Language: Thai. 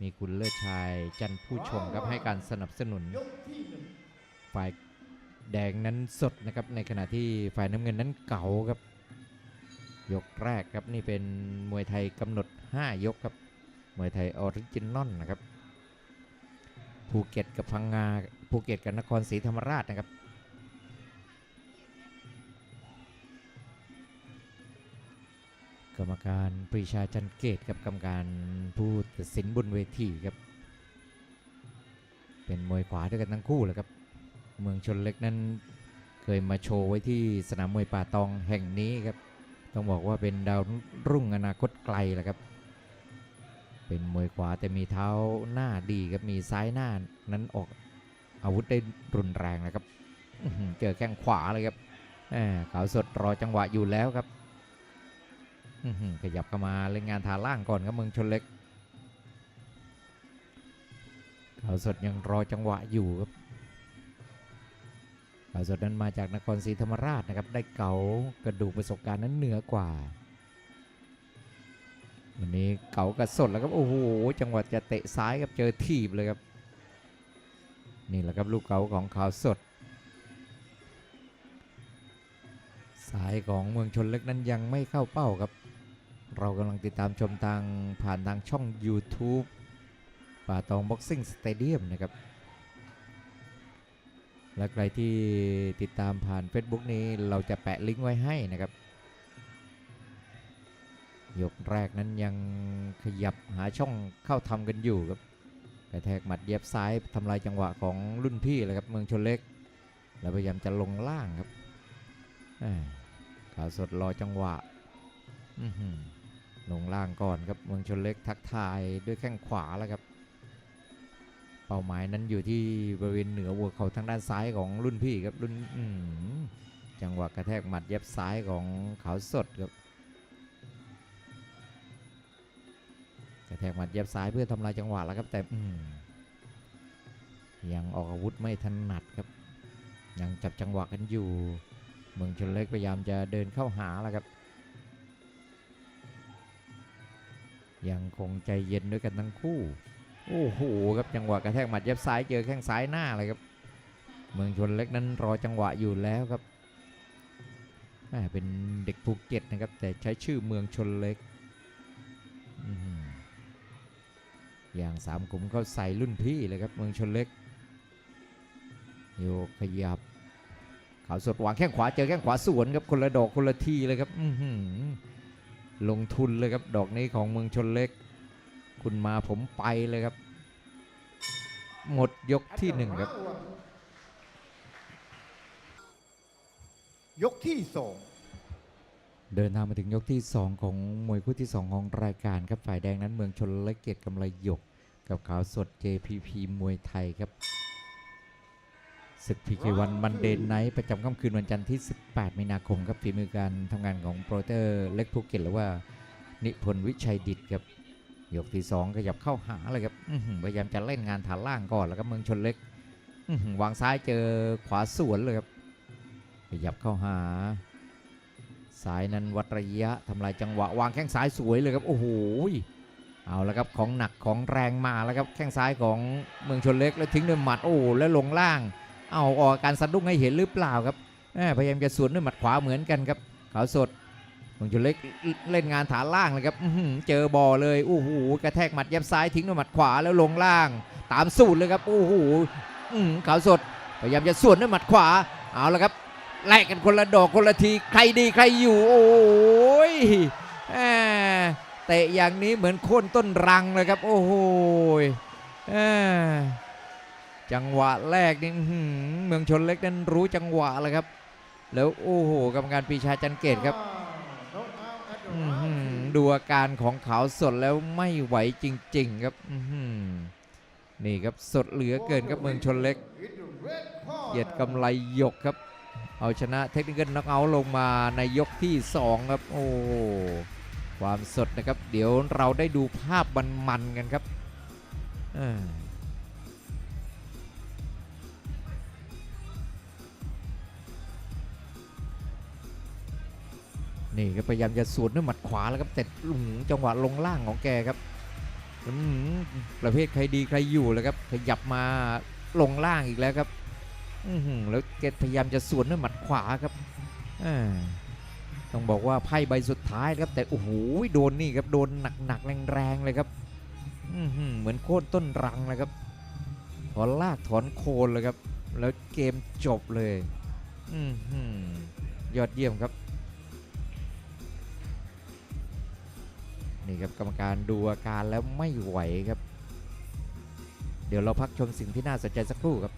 มีคุณเลิศชายจันทร์ผู้ชมครับให้การสนับสนุนยกที่หนึ่งฝ่ายแดงนั้นสดนะครับในขณะที่ฝ่ายน้ำเงินนั้นเก่าครับ ยกแรกครับนี่เป็นมวยไทยกำหนด 5 ยกครับ มวยไทยออริจินอลนะครับภูเก็ตกับพังงาภูเก็ตกับนครศรีธรรมราชนะครับ กรรมการปรีชาจันเกตกับกรรมการผู้ตัดสินบนเวทีครับ เป็นมวยขวาด้วยกันทั้งคู่เลยครับ เมืองชนเล็กนั้นเคยมาโชว์ไว้ที่สนามมวยป่าตองแห่งนี้ครับ ต้องบอกว่าเป็นดาวรุ่งอนาคตไกลแหละครับ เป็นมวยขวาแต่มีเท้าหน้าดีครับ มีซ้ายหน้านั้นออกอาวุธได้รุนแรงนะครับ เจอแข้งขวาเลยครับขาวสดรอจังหวะอยู่แล้วครับ ขยับเข้ามาเล่นงานฐานล่างก่อนครับเมืองชนเล็กขาวสดยังรอจังหวะอยู่ครับขาวสดนั้นมาจากนครศรีธรรมราชนะครับ ได้เก๋ากระดูกประสบการณ์นั้นเหนือกว่า วันนี้เก๋ากระสดแล้วครับโอ้โหจังหวะจะเตะซ้ายครับเจอถีบเลยครับ นี่แหละครับลูกเก๋าของขาวสดสายของเมืองชนเล็กนั้นยังไม่เข้าเป้าครับ เรากำลังติดตามชมทางผ่านทางช่อง YouTube ป่าตองบ็อกซิ่งสเตเดียมนะครับ และใครที่ติดตามผ่าน Facebook นี้เราจะแปะลิงก์ไว้ให้นะครับ ยกแรกนั้นยังขยับหาช่องเข้าทำกันอยู่ครับกระแทกหมัดเย็บซ้ายทำลายจังหวะของรุ่นพี่เลยครับเมืองชนเล็ก แล้วพยายามจะลงล่างครับอ่าขาวสดรอจังหวะ อื้อหือ ลงล่างก่อนครับเมืองชนเล็กทักทายด้วยแข้งขวาแล้วครับ เป้าหมายนั้นอยู่ที่บริเวณเหนือหัวเขาทางด้านซ้ายของรุ่นพี่ครับรุ่นจังหวะกระแทกหมัดเย็บซ้ายของขาวสดครับกระแทกหมัดเย็บซ้ายเพื่อทำลายจังหวะแล้วครับแต่อืยังออกอาวุธไม่ถนัดครับยังจับจังหวะกันอยู่ เมืองชนเล็กพยายามจะเดินเข้าหาแล้วครับ ยังคงใจเย็นด้วยกันทั้งคู่ โอ้โหครับจังหวะกระแทกหมัดเย็บซ้ายเจอแข้งซ้ายหน้าเลยครับ เมืองชนเล็กนั้นรอจังหวะอยู่แล้วครับแม่เป็นเด็กภูเก็ตนะครับ แต่ใช้ชื่อเมืองชนเล็ก อย่างสามขุมเขาใส่รุ่นพี่เลยครับเมืองชนเล็ก โยกขยับขาวสดวางแข้งขวาเจอแข้งขวาสวนครับคนละดอกคนละทีเลยครับอื้อหือ ลงทุนเลยครับ ดอกนี้ของเมืองชนเล็ก คุณมาผมไปเลยครับ หมดยกที่หนึ่งครับ ยกที่สองเดินทางมาถึงยกที่ 2 ของมวยคู่ที่ 2 ของรายการครับฝ่ายแดงนั้นเมืองชนและเกียรติกำไรหยก กับขาวสด JPP มวยไทยครับ ศึกพีเควันมันเดนไนท์ประจำค่ำคืนวันจันทร์ที่ 18 มีนาคมครับฝีมือการทำงานของโปรเตอร์เล็กภูเก็ตหรือว่านิพนธ์วิชัยดิตครับยกที่ 2 ขยับเข้าหาเลยครับพยายามจะเล่นงานฐานล่างก่อนแล้วก็เมืองชนเล็กวางซ้ายเจอขวาสวนเลยครับ ขยับเข้าหาซ้ายนั้นวัดระยะทำลายจังหวะ วางแข้งซ้ายสวยเลยครับโอ้โหเอาแล้วครับของหนักของแรงมาแล้วครับแข้งซ้ายของเมืองชนเล็กแล้วทิ้งด้วยหมัดโอ้แล้วลงล่าง เอาออกอการสะดุ้งให้เห็นหรือเปล่าครับแม่พยายามจะสวนด้วยหมัดขวาเหมือนกันครับขาวสดเมืองชนเล็กเล่นงานฐานล่างเลยครับเจอบอเลยโอ้โหกระแทกหมัดย็บซ้ายทิ้งด้วยหมัดขวาแล้วลงล่าง ตามสูตรเลยครับโอ้โหอื้อหือขาวสดพยายามจะสวนด้วยหมัดขวาเอาละครับแลกกันคนละดอกคนละทีใครดีใครอยู่โอ้ยแหม่เตะอย่างนี้เหมือนโค่นต้นรังเลยครับ โอ้โห จังหวะแรกนี่เมืองชนเล็กนั้นรู้จังหวะเลยครับ แล้วโอ้โหกรรมการปีชาจันเกตครับดูอาการของขาวสดแล้วไม่ไหวจริง ๆ ครับนี่ครับสดเหลือเกินครับเมืองชนเล็กเกียรติกำไรหยกครับ เอาชนะเทคนิคน็อกเอาท์ลงมาในยกที่ 2 ครับ โอ้ความสดนะครับ เดี๋ยวเราได้ดูภาพมันๆกันครับ นี่ก็พยายามจะสวนด้วยหมัดขวาแล้วครับแต่อื้อหือจังหวะลงล่างของแกครับอืมประเภทใครดีใครอยู่แล้วครับขยับมาลงล่างอีกแล้วครับอือหือแล้วแกพยายามจะสวนด้วยหมัดขวาครับอ่าต้องบอกว่าไพ่ใบสุดท้ายครับ แต่โอ้โหโดนนี่ครับโดนหนักๆแรงๆเลยครับอือหือเหมือนโค่นต้นรังเลยครับถอนลากถอนโคนเลยครับ แล้วเกมจบเลยอือหือยอดเยี่ยมครับ นี่ครับกรรมการดูอาการแล้วไม่ไหวครับ เดี๋ยวเราพักชมสิ่งที่น่าสนใจสักครู่ครับ